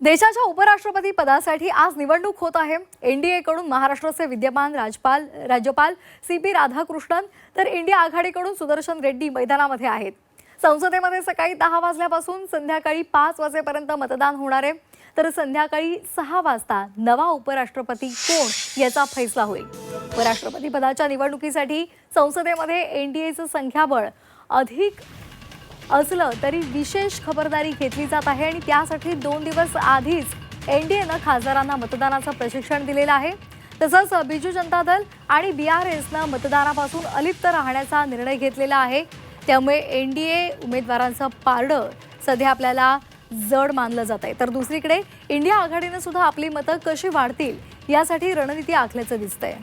देशाच्या उपराष्ट्रपती पदासाठी आज निवडणूक होत आहे. एनडीएकडून महाराष्ट्राचे विद्यमान राजपाल राज्यपाल सी पी राधाकृष्णन तर इंडिया आघाडीकडून सुदर्शन रेड्डी मैदानामध्ये आहेत. संसदेमध्ये सकाळी दहा वाजल्यापासून संध्याकाळी पाच वाजेपर्यंत मतदान होणार आहे. तर संध्याकाळी सहा वाजता नवा उपराष्ट्रपती कोण याचा फैसला होईल. उपराष्ट्रपती पदाच्या निवडणुकीसाठी संसदेमध्ये एनडीएचं संख्याबळ अधिक असलं तरी विशेष खबरदारी घेतली जात आहे आणि त्यासाठी दोन दिवस आधीच एन डी एनं खासदारांना मतदानाचं प्रशिक्षण दिलेलं आहे. तसंच बिजू जनता दल आणि बी आर एसनं मतदानापासून अलिप्त राहण्याचा निर्णय घेतलेला आहे. त्यामुळे एन डी ए उमेदवारांचं पारडं सध्या आपल्याला जड मानलं जात आहे. तर दुसरीकडे इंडिया आघाडीनं सुद्धा आपली मतं कशी वाढतील यासाठी रणनीती आखल्याचं दिसतंय.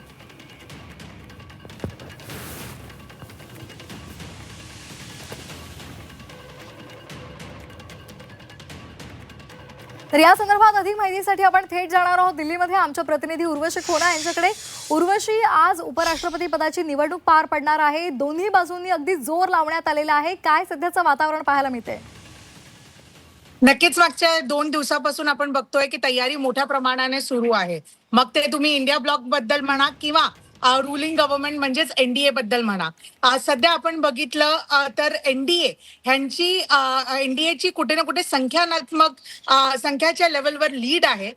तर या संदर्भात अधिक माहितीसाठी आपण थेट जाणार आहोत. दिल्लीमध्ये आमच्या प्रतिनिधी उर्वशी खोना यांच्याकडे. उर्वशी आज उपराष्ट्रपती पदाची निवडणूक पार पडणार आहे. दोन्ही बाजूंनी अगदी जोर लावण्यात आलेला आहे. काय सध्याचं वातावरण पाहायला मिळते नक्कीच मागच्या दोन दिवसापासून आपण बघतोय की तयारी मोठ्या प्रमाणाने सुरू आहे. मग ते तुम्ही इंडिया ब्लॉकबद्दल म्हणा किंवा रुलिंग गव्हर्नमेंट म्हणजेच एनडीए बद्दल म्हणा. सध्या आपण बघितलं तर एनडीए ह्यांची एनडीएची कुठे ना कुठे संख्यानात्मक संख्याच्या लेवलवर लीड आहे.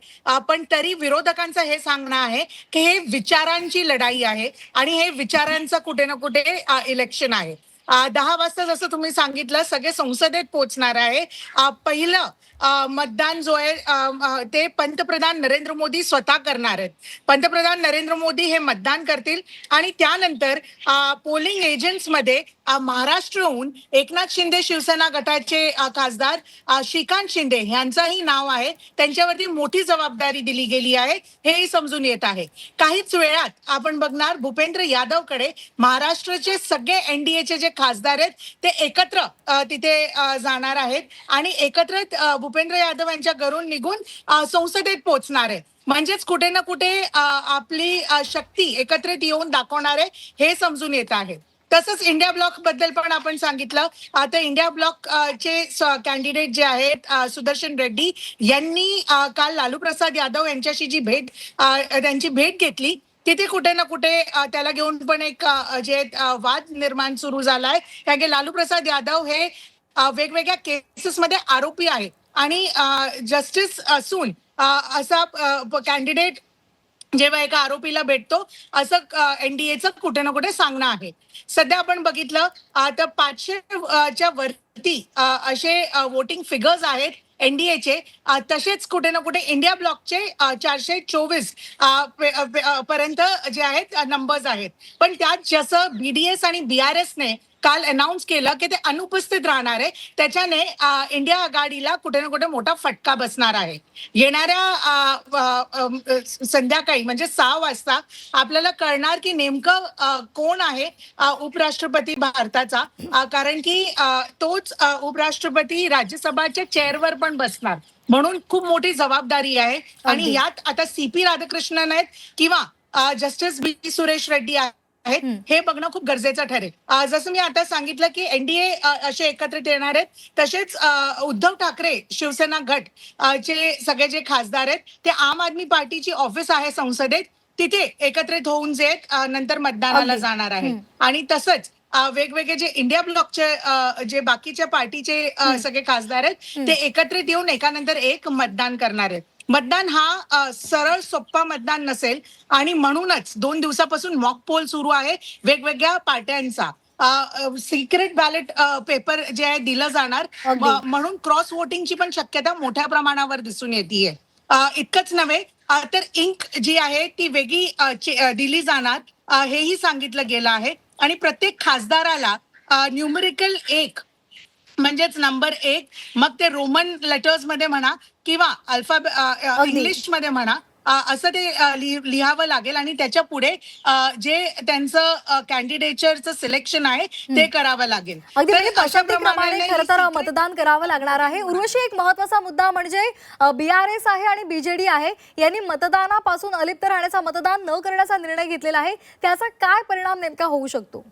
पण तरी विरोधकांचं हे सांगणं आहे की हे विचारांची लढाई आहे आणि हे विचारांचं कुठे ना कुठे इलेक्शन आहे. दहा वाजता जसं तुम्ही सांगितलं सगळे संसदेत पोहोचणार आहे. पहिलं मतदान जो आहे ते पंतप्रधान नरेंद्र मोदी स्वतः करणार आहेत. पंतप्रधान नरेंद्र मोदी हे मतदान करतील आणि त्यानंतर पोलिंग एजंट्समध्ये महाराष्ट्रहून एकनाथ शिंदे शिवसेना गटाचे खासदार श्रीकांत शिंदे यांचंही नाव आहे. त्यांच्यावरती मोठी जबाबदारी दिली गेली आहे. हेही समजून येत आहे. काहीच वेळात आपण बघणार भूपेंद्र यादवकडे महाराष्ट्राचे सगळे एनडीएचे जे खासदार आहेत ते एकत्र तिथे जाणार आहेत. आणि एकत्र भूपेंद्र यादव यांच्या घरून निघून संसदेत पोहोचणार आहे म्हणजेच कुठे ना कुठे आपली शक्ती एकत्रित येऊन दाखवणार आहे हे समजून येत आहे तसंच इंडिया ब्लॉकबद्दल पण आपण सांगितलं. आता इंडिया ब्लॉक चे कॅन्डिडेट जे आहेत सुदर्शन रेड्डी यांनी काल लालू प्रसाद यादव यांच्याशी जी भेट त्यांची भेट घेतली तिथे कुठे ना कुठे त्याला घेऊन पण एक जे वाद निर्माण सुरू झालाय. कारण की लालू प्रसाद यादव हे वेगवेगळ्या केसेसमध्ये आरोपी आहेत. आणि जस्टिस असून असा कॅन्डिडेट जेव्हा एका आरोपीला भेटतो असं एनडीएचं कुठे ना कुठे सांगणं आहे. सध्या आपण बघितलं तर पाचशे च्या वरती असे वोटिंग फिगर्स आहेत एनडीएचे तसेच कुठे ना कुठे इंडिया ब्लॉकचे चारशे चोवीसपर्यंत जे आहेत नंबर्स आहेत. पण त्यात जसं बीडीएस आणि बीआरएसने काल अनाऊन्स केलं की ते अनुपस्थित राहणार आहे. त्याच्याने इंडिया आघाडीला कुठे ना कुठे मोठा फटका बसणार आहे. येणाऱ्या संध्याकाळी म्हणजे सहा वाजता आपल्याला कळणार की नेमकं कोण आहे उपराष्ट्रपती भारताचा. कारण की तोच उपराष्ट्रपती राज्यसभाच्या चेअरवर पण बसणार. म्हणून खूप मोठी जबाबदारी आहे. आणि. यात आता सी पी राधाकृष्णन आहेत किंवा जस्टिस बी सुरेश रेड्डी आहेत. आहेत हं. बघणं खूप गरजेचं ठरेल जसं मी आता सांगितलं की एनडीए असे एकत्रित येणार आहेत तसेच उद्धव ठाकरे शिवसेना गट चे सगळे जे खासदार आहेत ते आम आदमी पार्टीची ऑफिस आहे संसदेत तिथे एकत्रित होऊन जे नंतर मतदानाला. जाणार आहे. आणि तसंच वेगवेगळे जे इंडिया ब्लॉकचे जे बाकीच्या पार्टीचे. सगळे खासदार आहेत. ते एकत्रित येऊन एकानंतर एक मतदान करणार आहेत मतदान हा सरळ सोप्पा मतदान नसेल. आणि म्हणूनच दोन दिवसापासून मॉक पोल सुरू आहे वेगवेगळ्या पार्ट्यांचा सिक्रेट बॅलेट पेपर जे आहे दिलं जाणार. म्हणून क्रॉस वोटिंगची पण शक्यता मोठ्या प्रमाणावर दिसून येते इतकंच नव्हे तर इंक जी आहे ती वेगळी दिली जाणार. हेही सांगितलं गेलं आहे. आणि प्रत्येक खासदाराला न्यूमरिकल एक म्हणजेच नंबर एक. मग ते रोमन लेटर्समध्ये म्हणा किंवा अल्फा. इंग्लिशमध्ये म्हणा असं ते लिहावं लागेल आणि त्याच्या पुढे जे त्यांचं कॅन्डिडेटचं सिलेक्शन आहे ते करावं लागेल. म्हणजे खरं तर मतदान करावं लागणार आहे. उर्वशी एक महत्त्वाचा मुद्दा म्हणजे बीआरएस आहे आणि बीजेडी आहे. यांनी मतदानापासून अलिप्त राहण्याचा मतदान न करण्याचा निर्णय घेतलेला आहे. त्याचा काय परिणाम नेमका होऊ शकतो?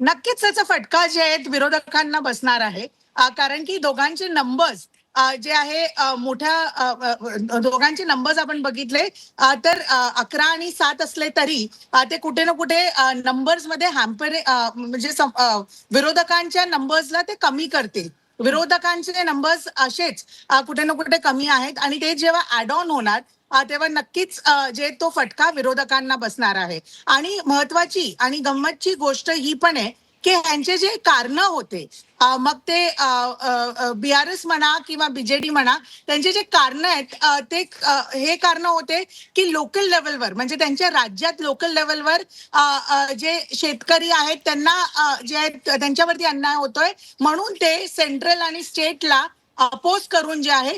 नक्कीच त्याचा फटका जे आहेत विरोधकांना बसणार आहे. कारण की दोघांचे नंबर्स जे आहे मोठ्या दोघांचे नंबर्स आपण बघितले तर अकरा आणि सात असले तरी ते कुठे ना कुठे नंबर्समध्ये हॅम्पर म्हणजे विरोधकांच्या नंबर्सला ते कमी करतील. विरोधकांचे नंबर्स असेच कुठे ना कुठे कमी आहेत. आणि ते जेव्हा ऍड ऑन होणार तेव्हा नक्कीच जे तो फटका विरोधकांना बसणार आहे. आणि महत्वाची आणि गंमतची गोष्ट ही पण आहे की ह्यांचे जे कारण होते मग ते बी आर एस म्हणा किंवा बीजेडी म्हणा त्यांचे जे कारण आहेत ते हे कारण होते की लोकल लेवलवर म्हणजे त्यांच्या राज्यात लोकल लेवलवर जे शेतकरी आहेत त्यांना जे आहेत त्यांच्यावरती अन्याय होतोय म्हणून ते सेंट्रल आणि स्टेटला अपोज करून जे आहे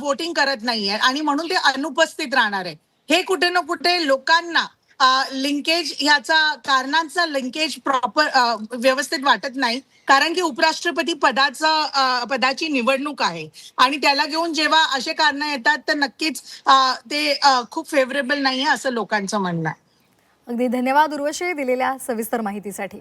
वोटिंग करत नाहीये आणि म्हणून ते अनुपस्थित राहणार आहे. हे कुठे ना कुठे लोकांना लिंकेज ह्याचा कारणांचा लिंकेज प्रॉपर व्यवस्थित वाटत नाही. कारण की उपराष्ट्रपती पदाचं पदाची निवडणूक आहे. आणि त्याला घेऊन जेव्हा असे कारण येतात तर नक्कीच ते खूप फेवरेबल नाही आहे असं लोकांचं म्हणणं आहे. अगदी धन्यवाद उर्वशी दिलेल्या सविस्तर माहितीसाठी.